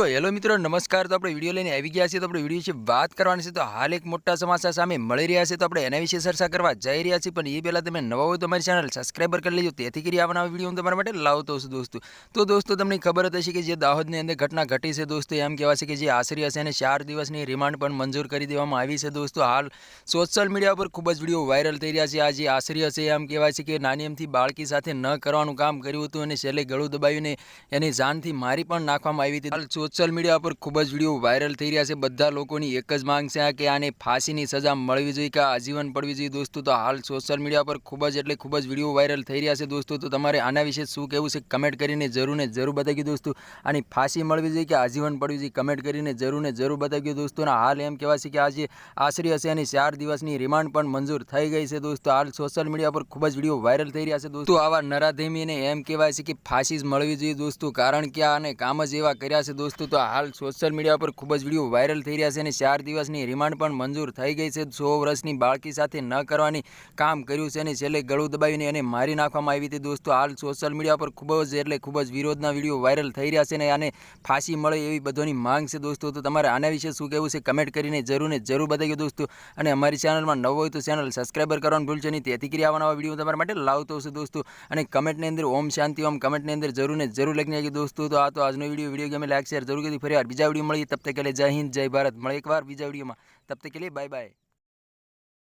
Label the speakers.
Speaker 1: તો હેલો મિત્રો, નમસ્કાર. તો આપણે વીડિયો લઈને આવી ગયા છીએ. તો આપણે વીડિયો વિશે વાત કરવાની છે. તો હાલ એક મોટા સમાચાર સામે મળી રહ્યા છે. તો આપણે એના વિશે ચર્ચા કરવા જઈ રહ્યા છીએ. પણ એ પહેલાં તમે નવા હોય તો અમારી ચેનલ સબસ્ક્રાઈબર કરી લેજો. તેથી કરી આવવાના વીડિયો હું તમારા માટે લાવતો છું, દોસ્તો. તો દોસ્તો, તમને ખબર જ હશે કે જે દાહોદની અંદર ઘટના ઘટી છે, દોસ્તો, એમ કહેવાય છે કે જે આશરી હશે એને ચાર દિવસની રિમાન્ડ પણ મંજૂર કરી દેવામાં આવી છે, દોસ્તો. હાલ સોશિયલ મીડિયા પર ખૂબ જ વીડિયો વાયરલ થઈ રહ્યા છે. આ જે આશરી હશે એમ કહેવાય છે કે નાની એમથી બાળકી સાથે ન કરવાનું કામ કર્યું હતું અને છેલ્લે ગળું દબાવીને એની જાનથી મારી પણ નાખવામાં આવી હતી. હાલ સોશિયલ મીડિયા પર ખૂબ જ વીડિયો વાયરલ થઈ રહ્યા છે. બધા લોકોની એક જ માંગ છે કે આને ફાંસીની સજા મળવી જોઈએ કે આજીવન પડવી જોઈએ. દોસ્તો, તો હાલ સોશિયલ મીડિયા પર ખૂબ જ એટલે ખૂબ જ વીડિયો વાયરલ થઈ રહ્યા છે. દોસ્તો, તો તમારે આના વિશે શું કહેવું છે કમેન્ટ કરીને જરૂર ને જરૂર બતાવી દોસ્તો. આની ફાંસી મળવી જોઈએ કે આજીવન પડવી જોઈએ? કમેન્ટ કરીને જરૂર ને જરૂર બતાવી દોસ્તોના હાલ એમ કહેવાય છે કે આજે આશરી હશે અને ચાર દિવસની રિમાન્ડ પણ મંજૂર થઈ ગઈ છે દોસ્તો. હાલ સોશિયલ મીડિયા પર ખૂબ જ વીડિયો વાયરલ થઈ રહ્યા છે દોસ્તો. આવા નરાધેમીને એમ કહેવાય છે કે ફાંસી મળવી જોઈએ દોસ્તો. કારણ કે આને કામ જ એવા કર્યા છે દોસ્તો. તો હાલ સોશિયલ મીડિયા પર ખૂબ જ વીડિયો વાયરલ થઈ રહ્યા છે અને ચાર દિવસની રિમાન્ડ પણ મંજૂર થઈ ગઈ છે. સો વર્ષની બાળકી સાથે ન કરવાની કામ કર્યું છે અને છેલ્લે ગળું દબાવીને એને મારી નાખવામાં આવી હતી. દોસ્તો, હાલ સોશિયલ મીડિયા પર ખૂબ જ એટલે ખૂબ જ વિરોધના વીડિયો વાયરલ થઈ રહ્યા છે અને આને ફાંસી મળે એવી બધોની માંગ છે દોસ્તો. તો તમારે આના વિશે શું કહેવું છે કમેન્ટ કરીને જરૂર ને જરૂર બતાવ્યો દોસ્તો. અને અમારી ચેનલમાં નવો હોય તો ચેનલ સબસ્ક્રાઈબર કરવાનું ભૂલશે નહીં. તેથી કરી આવવાના વીડિયો તમારા માટે લાવતો હશે દોસ્તો. અને કમેન્ટની અંદર ઓમ શાંતિ, ઓમ કમેન્ટની અંદર જરૂર ને જરૂર લખી આવી દોસ્તો. તો આ તો આજનો વીડિયો વીડિયો ગમે લાઈક શેર જરૂર કરી ફરી વાર બીજા વીડિયો મળીએ. તબ તક કે જય હિન્દ, જય ભારત. મળે એકવાર બીજા વિડીયોમાં. તબ તક કે બાય બાય.